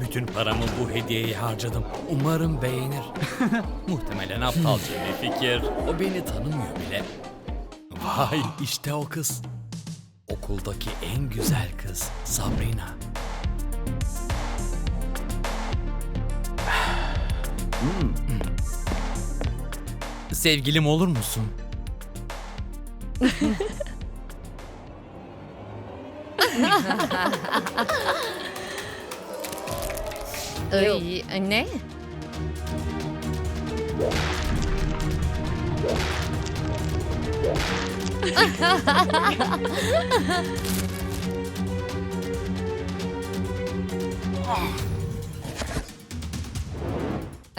Bütün paramı bu hediyeye harcadım. Umarım beğenir. Muhtemelen aptalca bir fikir. O beni tanımıyor bile. Vay işte o kız. Okuldaki en güzel kız Sabrina. Hmm. Sevgilim olur musun? Ay, ne?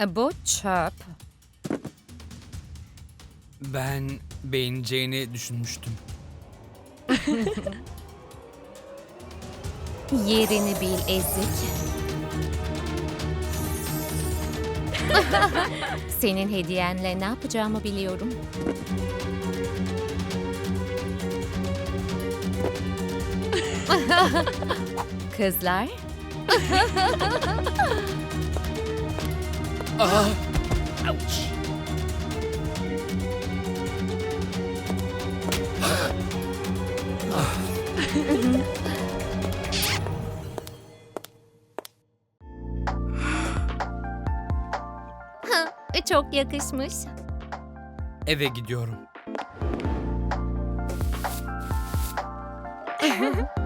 Bu çöp. Ben beğeneceğini düşünmüştüm. Yerini bil ezik. Senin hediyenle ne yapacağımı biliyorum. Kızlar, Ah! Ouch! Çok yakışmış. Eve gidiyorum.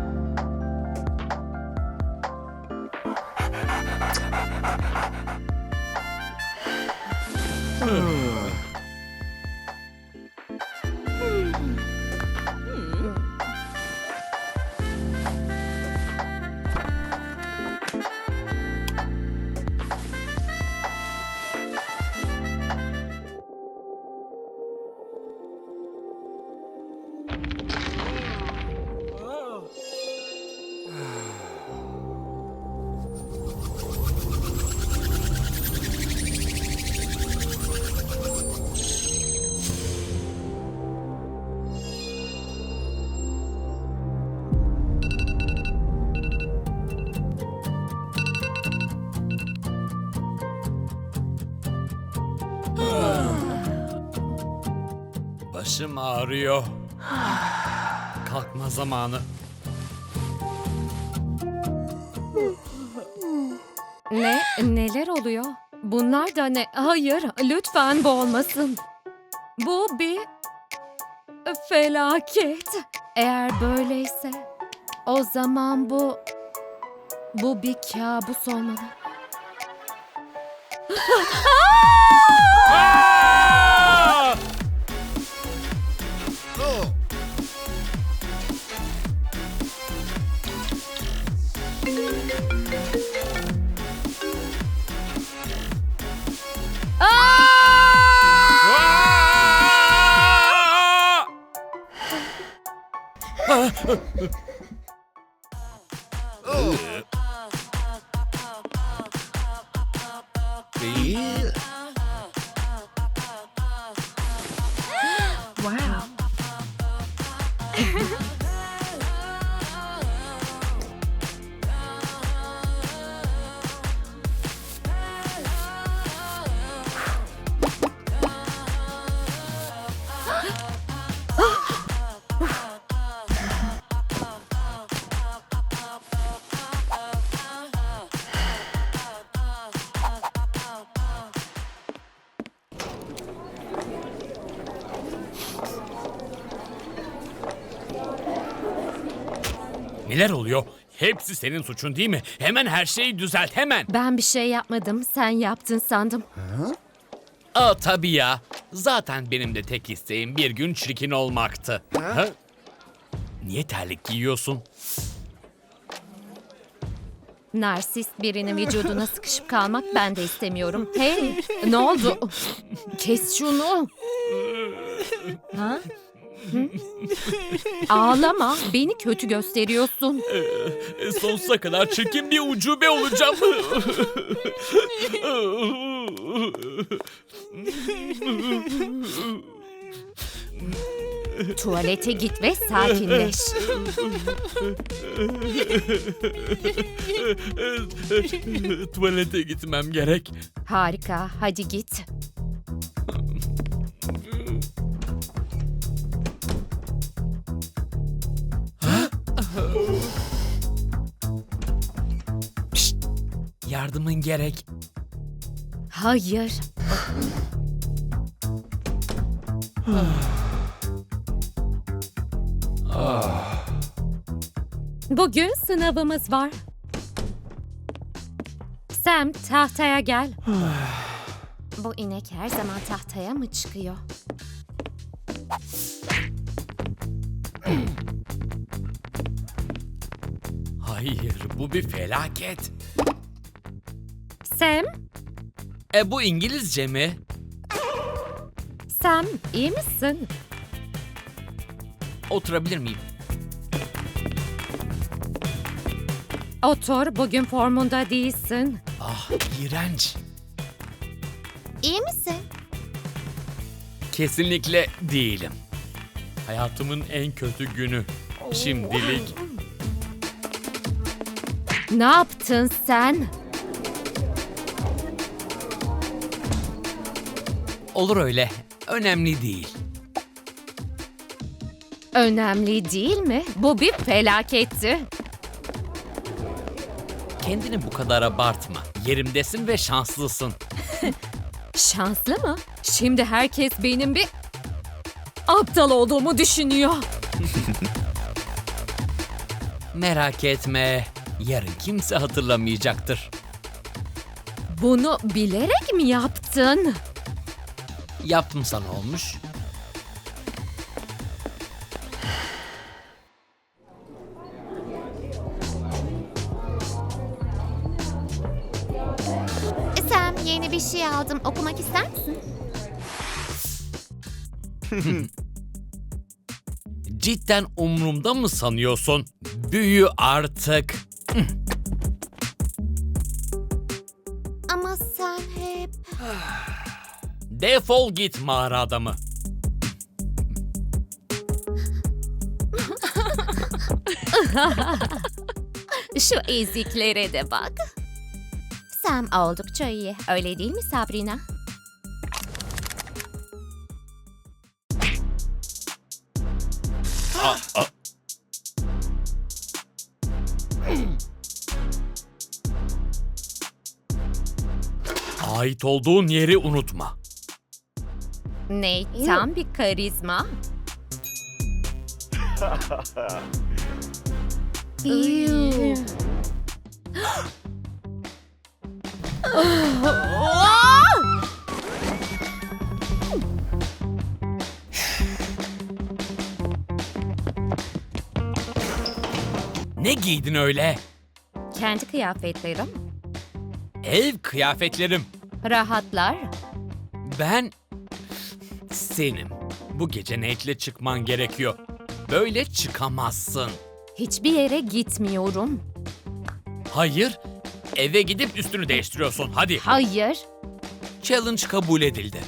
Başım ağrıyor. Kalkma zamanı. Ne? Neler oluyor? Bunlar da ne? Hayır, lütfen bu olmasın. Bu bir felaket. Eğer böyleyse o zaman bu bu bir kabus olmalı. 아! Neler oluyor? Hepsi senin suçun değil mi? Hemen her şeyi düzelt hemen. Ben bir şey yapmadım, sen yaptın sandım. Aa tabii ya. Zaten benim de tek isteğim bir gün çirkin olmaktı. Ha? Niye terlik giyiyorsun? Narsist birinin vücuduna sıkışıp kalmak ben de istemiyorum. Hey, ne oldu? Kes şunu. Ha? Ağlama, beni kötü gösteriyorsun. E, Sonsuza kadar çirkin bir ucube olacağım. Tuvalete git ve sakinleş. Tuvalete gitmem gerek. Harika, hadi git. Yardımın gerek. Hayır. Bugün sınavımız var. Sam tahtaya gel. Bu inek her zaman tahtaya mı çıkıyor? Bu bir felaket. Sam, E bu İngilizce mi? Sam iyi misin? Oturabilir miyim? Otur, bugün formunda değilsin. Ah, iğrenç. İyi misin? Kesinlikle değilim. Hayatımın en kötü günü. Şimdilik. Ne yaptın sen? Olur öyle. Önemli değil. Önemli değil mi? Bu bir felaketti. Kendini bu kadar abartma. Yerimdesin ve şanslısın. Şanslı mı? Şimdi herkes benim bir aptal olduğumu düşünüyor. Merak etme. Yarın kimse hatırlamayacaktır. Bunu bilerek mi yaptın? Yaptım sana olmuş. Sam yeni bir şey aldım. Okumak ister misin? Cidden umrumda mı sanıyorsun? Büyü artık. Ama sen hep... Defol git mağara adamı. Şu eziklere de bak. Sam oldukça iyi. Öyle değil mi Sabrina? Ait olduğun yeri unutma. Ne tam bir karizma. Ew. Ne giydin öyle? Kendi kıyafetlerim. Ev kıyafetlerim. Rahatlar. Ben senim. Bu gece Nate'le çıkman gerekiyor. Böyle çıkamazsın. Hiçbir yere gitmiyorum. Hayır, eve gidip üstünü değiştiriyorsun. Hadi. Hayır. Challenge kabul edildi.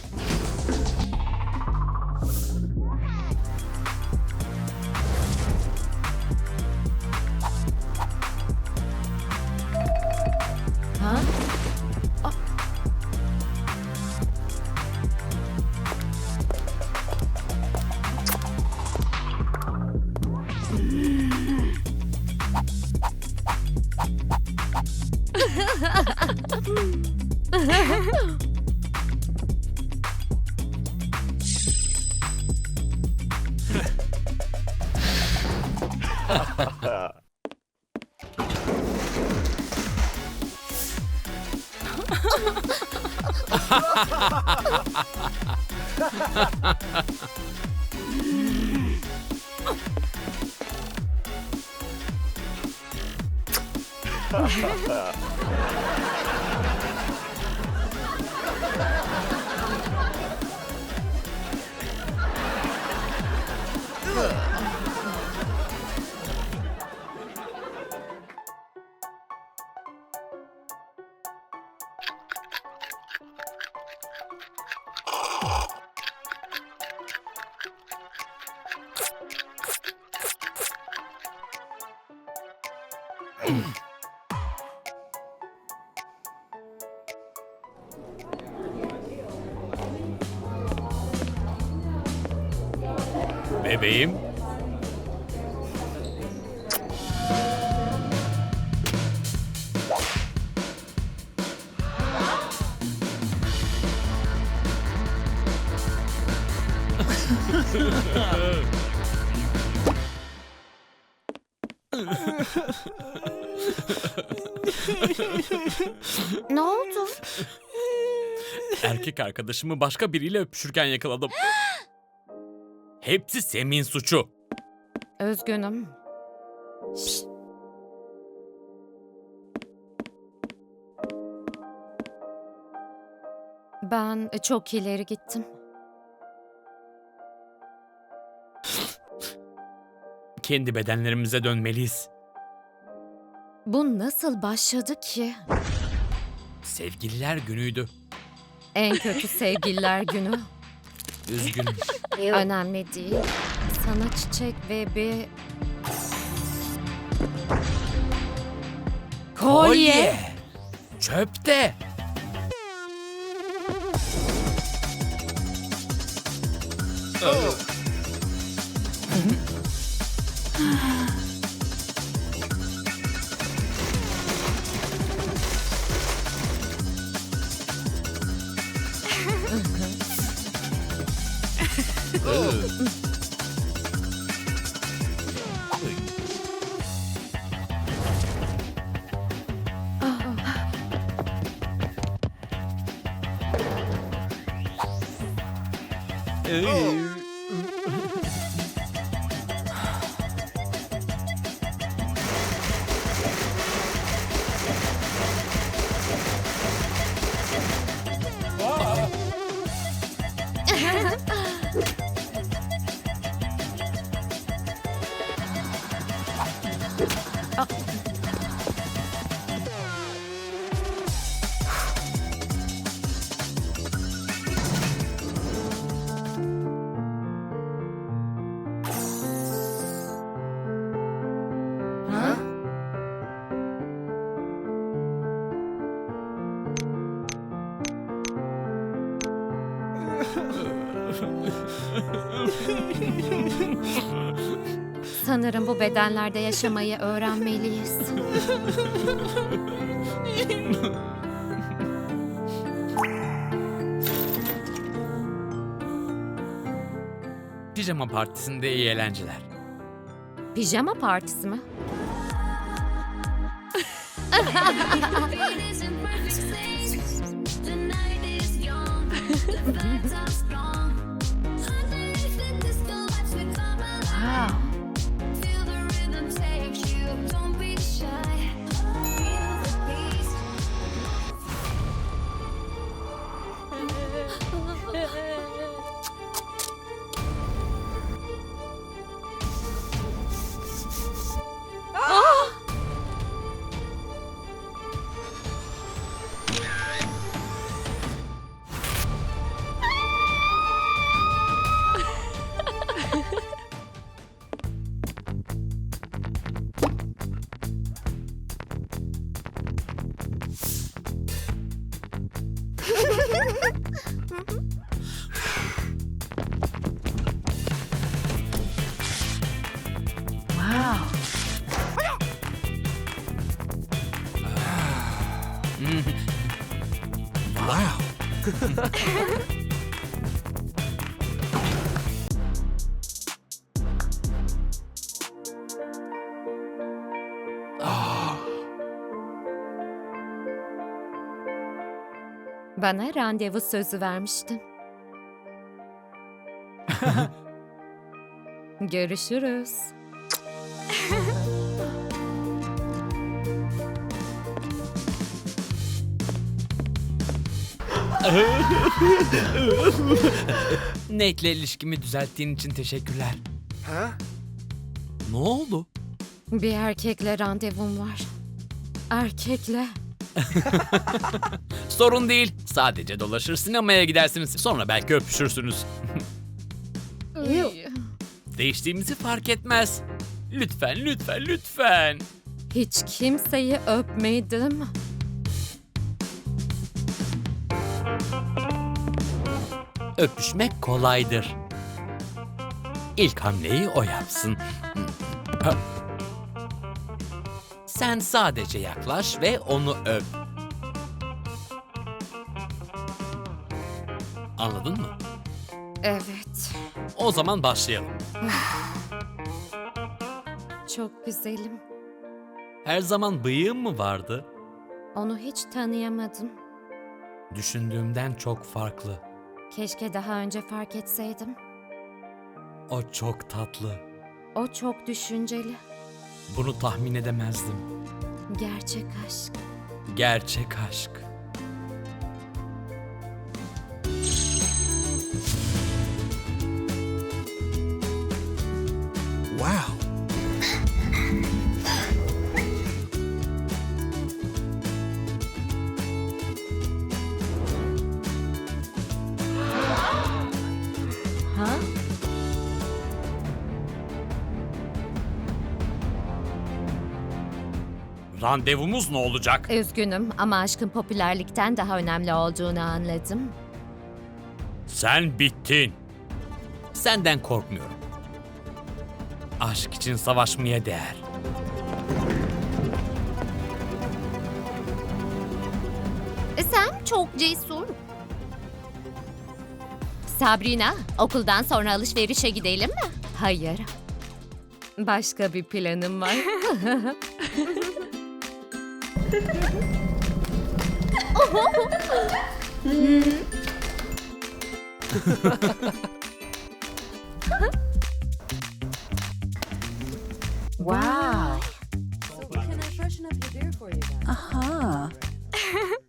Ha ha ha ha! Bebeğim. Ne oldu? Erkek arkadaşımı başka biriyle öpüşürken yakaladım. Hepsi Sem'in suçu. Üzgünüm. Ben çok ileri gittim. Kendi bedenlerimize dönmeliyiz. Bu nasıl başladı ki? Sevgililer günüydü. En kötü sevgililer günü. Üzgünüm. Önemli değil. Sana çiçek ve bir... Kolye. Çöpte. 으이. Sanırım bu bedenlerde yaşamayı öğrenmeliyiz. Pijama partisinde iyi eğlenceler. Pijama partisi mi? Bana randevu sözü vermiştin. Görüşürüz. Nate'le ilişkimi düzelttiğin için teşekkürler. Ha? Ne oldu? Bir erkekle randevum var. Erkekle. Sorun değil. Sadece dolaşır sinemaya gidersiniz. Sonra belki öpüşürsünüz. Değiştiğimizi fark etmez. Lütfen, lütfen, lütfen. Hiç kimseyi öpmedim. Öpüşmek kolaydır. İlk hamleyi o yapsın. Sen sadece yaklaş ve onu öp. Anladın mı? Evet. O zaman başlayalım. Çok güzelim. Her zaman bıyığın mı vardı? Onu hiç tanıyamadım. Düşündüğümden çok farklı. Keşke daha önce fark etseydim. O çok tatlı. O çok düşünceli. Bunu tahmin edemezdim. Gerçek aşk. Gerçek aşk. Randevumuz ne olacak? Üzgünüm ama aşkın popülerlikten daha önemli olduğunu anladım. Sen bittin. Senden korkmuyorum. Aşk için savaşmaya değer. Sam çok cesur. Sabrina, okuldan sonra alışverişe gidelim mi? Hayır. Başka bir planım var. 음.